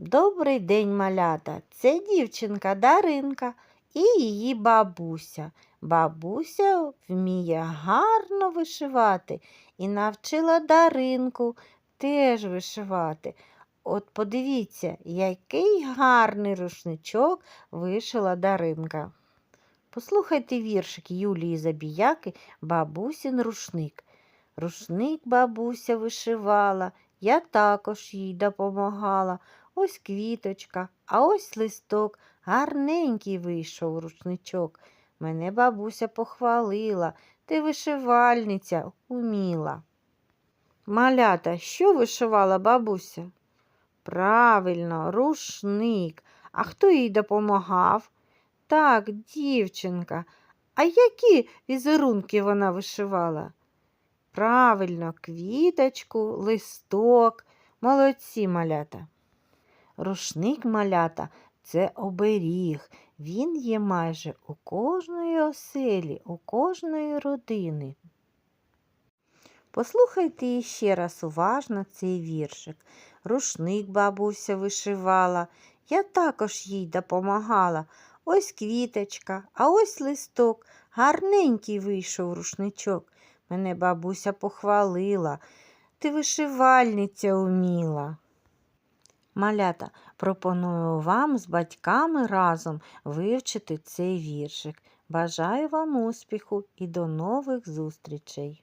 Добрий день, малята. Це дівчинка Даринка і її бабуся. Бабуся вміє гарно вишивати і навчила Даринку теж вишивати. От подивіться, який гарний рушничок вишила Даринка. Послухайте віршик Юлії Забіяки Бабусін рушник. Рушник бабуся вишивала, я також їй допомагала. Ось квіточка, а ось листок. Гарненький вийшов рушничок. Мене бабуся похвалила, ти вишивальниця уміла. Малята, що вишивала бабуся? Правильно, рушник. А хто їй допомагав? Так, дівчинка. А які візерунки вона вишивала? Правильно, квіточку, листок. Молодці малята. Рушник малята це оберіг. Він є майже у кожної оселі, у кожної родини. Послухайте іще раз уважно цей віршик. Рушник бабуся вишивала, я також їй допомагала. Ось квіточка, а ось листок. Гарненький вийшов рушничок. Мене бабуся похвалила. Ти вишивальниця уміла. Малята, пропоную вам з батьками разом вивчити цей віршик. Бажаю вам успіху і до нових зустрічей!